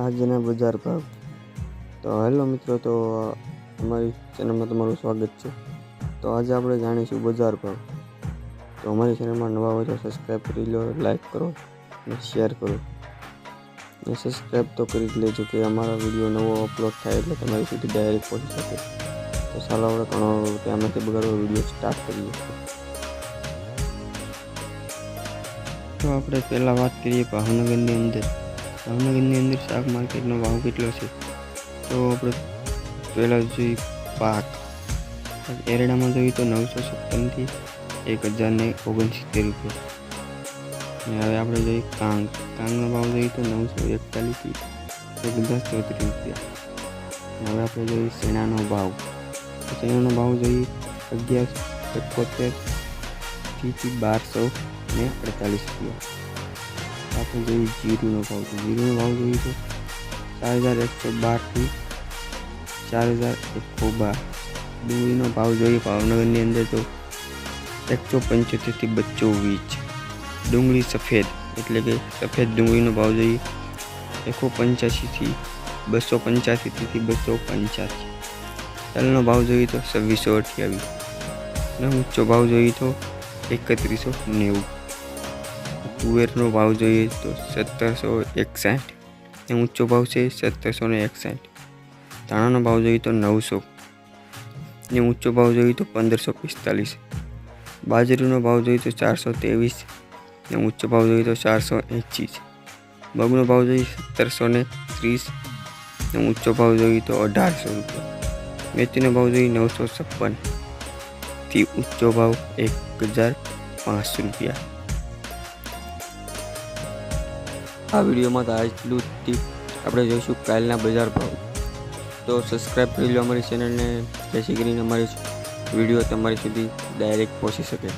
આજના બજાર ભાવ તો હેલો મિત્રો, તો અમારી ચેનલમાં તમારું સ્વાગત છે. તો આજે આપણે જાણીશું બજાર ભાવ તો અમારી ચેનલમાં નવા હોય તો સબસ્ક્રાઈબ કરી લો લાઈક કરો અને શેર કરો. અને સબસ્ક્રાઈબ તો કરી જ લેજો કે અમારા વીડિયો નવો અપલોડ થાય એટલે તમારી સુધી ડાયરેક્ટ પહોંચી શકે. તો ચાલો આપણે ઘણો ત્યાંમાંથી બગાડવા વીડિયો સ્ટાર્ટ કરીએ. તો આપણે પહેલાં વાત કરીએ ભાવનગરની અંદર. ભાવનગરની અંદર શાક માર્કેટનો ભાવ કેટલો છે? તો આપણે પહેલાં જોઈએ પાક. એરડામાં જોઈએ તો નવસો સત્તરથી એક હજાર ને ઓગણસિત્તેર રૂપિયા. અને હવે આપણે જોઈએ કાંગ. કાંગનો ભાવ જોઈએ તો નવસો એકતાલીસથી એક હજાર ચોત્રીસ રૂપિયા. હવે આપણે જોઈએ સેનાનો ભાવ. સેનાનો ભાવ જોઈએ અગિયારસો એકોતેરથી બારસો ને અડતાલીસ રૂપિયા. જોઈએ જીરુનો ભાવ છે જીરુનો ભાવ જોઈએ તો ચાર હજાર એકસો બારથી ચાર હજાર એકસો બાર. ડુંગળીનો ભાવ જોઈએ, ભાવનગરની અંદર તો એકસો પંચોતેરથી બસો વીસ ડુંગળી સફેદ, એટલે કે સફેદ ડુંગળીનો ભાવ જોઈએ એકસો પંચ્યાસીથી બસો પંચ્યાસીથી બસો પંચ્યાસી. તલનો ભાવ જોઈએ તો છવ્વીસો અઠ્યાવીસ. અને ઊંચો ભાવ જોઈએ તો એકત્રીસો નેવું. તુવેરનો ભાવ જોઈએ તો સત્તરસો એકસાઠ એ ઊંચો ભાવ છે સત્તરસો ને એકસાઠ. ધાણાનો ભાવ જોઈએ તો નવસો, ને ઊંચો ભાવ જોઈએ તો પંદરસો પિસ્તાલીસ. બાજરીનો ભાવ જોઈએ તો ચારસો ત્રેવીસ, ને ઊંચો ભાવ જોઈએ તો ચારસો એંસી મગનો ભાવ જોઈએ સત્તરસો ને ત્રીસ, ને ઊંચો ભાવ જોઈએ તો અઢારસો રૂપિયા. મેથીનો ભાવ જોઈએ નવસો છપ્પન, થી ઊંચો ભાવ એક હજાર પાંચસો રૂપિયા. આ વિડીયોમાં તો આટલું જ આપણે જોઈશું કાલના બજાર ભાવ. તો સબસ્ક્રાઈબ કરી લો અમારી ચેનલને જેથી કરીને અમારી વીડિયો તમારી સુધી ડાયરેક્ટ પહોંચી શકે.